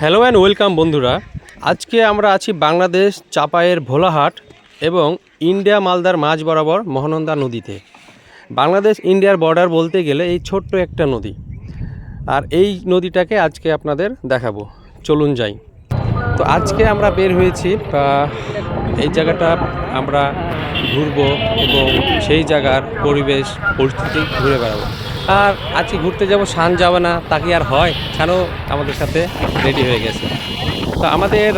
Hello and welcome বন্ধুরা। আজকে আমরা আছি বাংলাদেশ চাপায়ের ভোলাহাট এবং ইন্ডিয়া মালদার মাঝ বরাবর মহানন্দা নদীতে। বাংলাদেশ ইন্ডিয়ার বর্ডার বলতে গেলে এই ছোট্ট একটা নদী। আর এই নদীটাকে আজকে আপনাদের দেখাবো। চলুন যাই। তো আজকে আমরা বের হয়েছি এই জায়গাটা আমরা ঘুরবো এবং সেই জায়গার পরিবেশ, পরিস্থিতি ঘুরে বেড়াবো। আর আজকে ঘুরতে যাব শান যাবে না তাকে আর হয়? শানও আমাদের সাথে রেডি হয়ে গেছে। তো আমাদের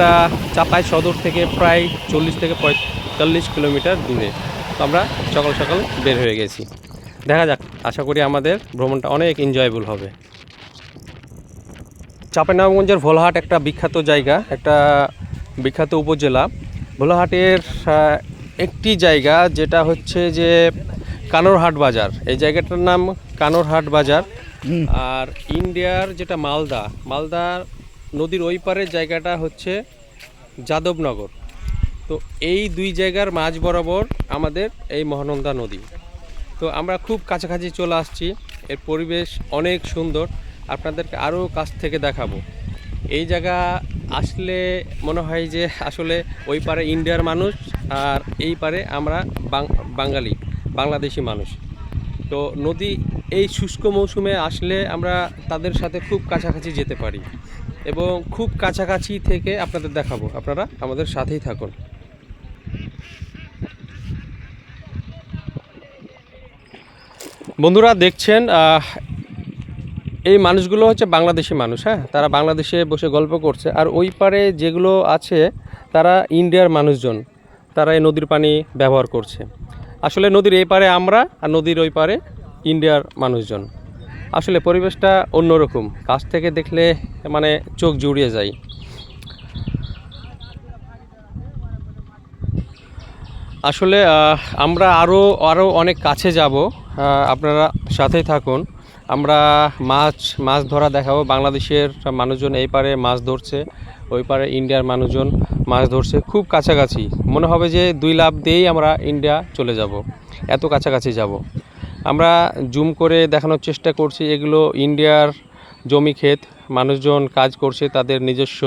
চাপাই সদর থেকে প্রায় চল্লিশ থেকে পঁয়তাল্লিশ কিলোমিটার দূরে। তো আমরা সকাল সকাল বের হয়ে গেছি। দেখা যাক, আশা করি আমাদের ভ্রমণটা অনেক এনজয়েবল হবে। চাঁপাইনবাবগঞ্জের ভোলাহাট একটা বিখ্যাত জায়গা, একটা বিখ্যাত উপজেলা। ভোলাহাটের একটি জায়গা যেটা হচ্ছে যে কানোরহাট বাজার। এই জায়গাটার নাম কানোরহাট বাজার। আর ইন্ডিয়ার যেটা মালদা মালদা নদীর ওই পারের জায়গাটা হচ্ছে যাদবনগর। তো এই দুই জায়গার মাঝ বরাবর আমাদের এই মহানন্দা নদী। তো আমরা খুব কাছাকাছি চলে আসছি। এর পরিবেশ অনেক সুন্দর। আপনাদেরকে আরও কাছ থেকে দেখাবো। এই জায়গা আসলে মনে হয় যে আসলে ওই পারে ইন্ডিয়ার মানুষ আর এই পারে আমরা বাঙালি। বাংলাদেশি মানুষ। তো নদী এই শুষ্ক মৌসুমে আসলে আমরা তাদের সাথে খুব কাছাকাছি যেতে পারি এবং খুব কাছাকাছি থেকে আপনাদের দেখাবো। আপনারা আমাদের সাথেই থাকুন। বন্ধুরা দেখছেন এই মানুষগুলো হচ্ছে বাংলাদেশি মানুষ হ্যাঁ? তারা বাংলাদেশে বসে গল্প করছে। আর ওই পারে যেগুলো আছে, তারা ইন্ডিয়ার মানুষজন, তারা এই নদীর পানি ব্যবহার করছে। আসলে নদীর এই পারে আমরা আর নদীর ওই পারে ইন্ডিয়ার মানুষজন। আসলে পরিবেশটা অন্যরকম। কাছ থেকে দেখলে মানে চোখ জুড়িয়ে যায়। আসলে আমরা আরও আরও অনেক কাছে যাব। আপনারা সাথেই থাকুন। আমরা মাছ মাছ ধরা দেখাবো। বাংলাদেশের মানুষজন এই পারে মাছ ধরছে, ওই পারে ইন্ডিয়ার মানুষজন। মাছ ধরছে খুব কাছাকাছি। মনে হবে যে দুই লাভ দিয়েই আমরা ইন্ডিয়া চলে যাব। এত কাছাকাছি যাব। আমরা জুম করে দেখানোর চেষ্টা করছি এগুলো ইন্ডিয়ার জমি ক্ষেত। মানুষজন কাজ করছে তাদের নিজস্ব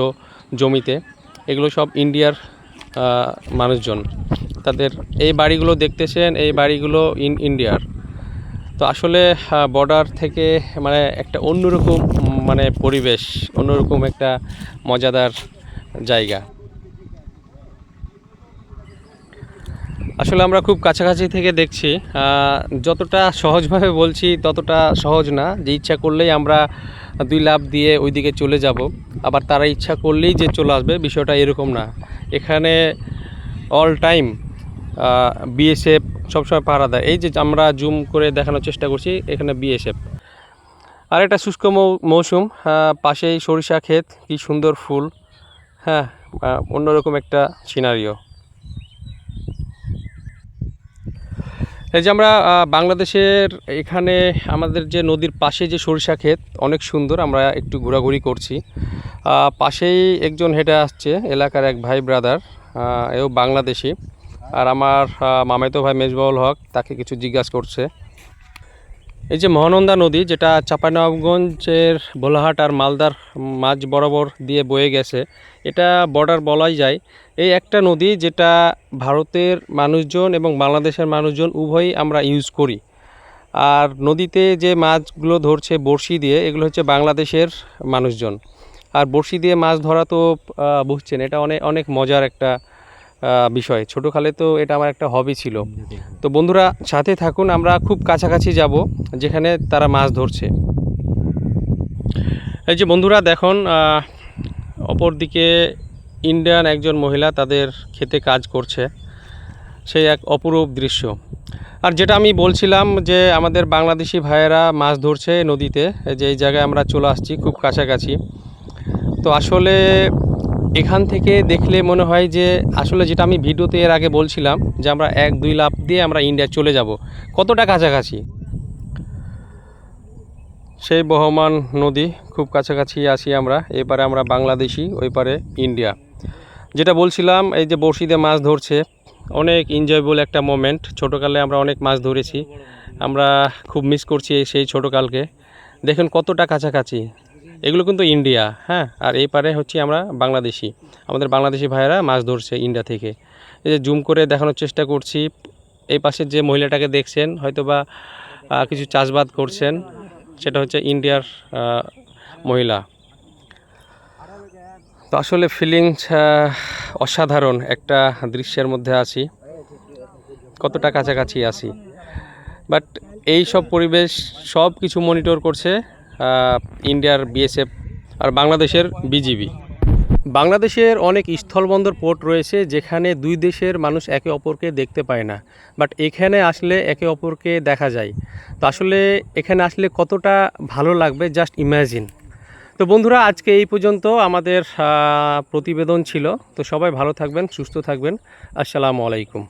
জমিতে। এগুলো সব ইন্ডিয়ার মানুষজন। তাদের এই বাড়িগুলো দেখতেছেন, এই বাড়িগুলো ইন ইন্ডিয়ার তো আসলে বর্ডার থেকে মানে একটা অন্যরকম মানে পরিবেশ, অন্যরকম একটা মজাদার জায়গা। আসলে আমরা খুব কাছাকাছি থেকে দেখছি যতটা সহজভাবে বলছি ততটা সহজ না, যে ইচ্ছা করলেই আমরা দুই লাভ দিয়ে ওইদিকে চলে যাব, আবার তারা ইচ্ছা করলেই যে চলে আসবে বিষয়টা এরকম না। এখানে অল টাইম বিএসএফ সবসময় পাহারা দেয়। এই যে আমরা জুম করে দেখানোর চেষ্টা করছি, এখানে বিএসএফ আর একটা শুষ্ক মৌসুম পাশেই সরিষা ক্ষেত, কি সুন্দর ফুল। হ্যাঁ অন্যরকম একটা সিনারিও এই যে আমরা বাংলাদেশের এখানে আমাদের যে নদীর পাশে যে সরিষা ক্ষেত, অনেক সুন্দর, আমরা একটু ঘোরাঘুরি করছি। পাশেই একজন হেঁটে আসছে, এলাকার এক ভাই ব্রাদার এও বাংলাদেশি। আর আমার মামাইতো ভাই মেজবাউল হক, তাকে কিছু জিজ্ঞাসা করছে। এই যে মহানন্দা নদী, যেটা চাঁপাইনবাবগঞ্জের ভোলাহাট আর মালদার মাঝ বরাবর দিয়ে বয়ে গেছে, এটা বর্ডার বলাই যায়। এই একটা নদী যেটা ভারতের মানুষজন এবং বাংলাদেশের মানুষজন উভয়ই আমরা ইউজ করি। আর নদীতে যে মাছগুলো ধরছে বড়শি দিয়ে, এগুলো হচ্ছে বাংলাদেশের মানুষজন। আর বড়শি দিয়ে মাছ ধরা তো বুঝছেন, এটা অনেক অনেক মজার একটা বিষয়। ছোটোকালে তো এটা আমার একটা হবি ছিল। তো বন্ধুরা সাথে থাকুন আমরা খুব কাছাকাছি যাব যেখানে তারা মাছ ধরছে। এই যে বন্ধুরা দেখুন অপরদিকে ইন্ডিয়ান একজন মহিলা তাদের খেতে কাজ করছে। সেই এক অপরূপ দৃশ্য। আর যেটা আমি বলছিলাম যে আমাদের বাংলাদেশি ভাইয়েরা মাছ ধরছে নদীতে। যে এই জায়গায় আমরা চলে আসছি খুব কাছাকাছি। তো আসলে এখান থেকে দেখলে মনে হয় যে আসলে যেটা আমি ভিডিওতে এর আগে বলছিলাম যে আমরা এক, দুই লাভ দিয়ে আমরা ইন্ডিয়া চলে যাব। কতটা কাছাকাছি? সেই বহমান নদী খুব কাছাকাছি আছি আমরা। এপারে আমরা বাংলাদেশি, ওই পারে ইন্ডিয়া। যেটা বলছিলাম, এই যে বড়শিতে মাছ ধরছে, অনেক এনজয়েবল একটা মোমেন্ট ছোটোকালে আমরা অনেক মাছ ধরেছি। আমরা খুব মিস করছি সেই ছোটোকালকে। দেখুন কতটা কাছাকাছি। এগুলো কিন্তু ইন্ডিয়া হ্যাঁ? আর এই পারে হচ্ছে আমরা বাংলাদেশি। আমাদের বাংলাদেশি ভাইয়েরা মাছ ধরছে ইন্ডিয়া থেকে। এই যে জুম করে দেখানোর চেষ্টা করছি, এই পাশের যে মহিলাটাকে দেখছেন হয়তো বা কিছু চাষবাদ করছেন, সেটা হচ্ছে ইন্ডিয়ার মহিলা। তো আসলে ফিলিংস অসাধারণ একটা দৃশ্যের মধ্যে আছি। কতটা কাছাকাছি আছি। বাট এই সব পরিবেশ সব কিছু মনিটর করছে ইন্ডিয়ার বিএসএফ আর বাংলাদেশের বিজিবি। বাংলাদেশের অনেক স্থলবন্দর পোর্ট রয়েছে যেখানে দুই দেশের মানুষ একে অপরকে দেখতে পায় না বাট এখানে আসলে একে অপরকে দেখা যায়। তো আসলে এখানে আসলে কতটা ভালো লাগবে জাস্ট ইমাজিন তো বন্ধুরা, আজকে এই পর্যন্ত আমাদের প্রতিবেদন ছিল। তো সবাই ভালো থাকবেন, সুস্থ থাকবেন। আসসালামু আলাইকুম।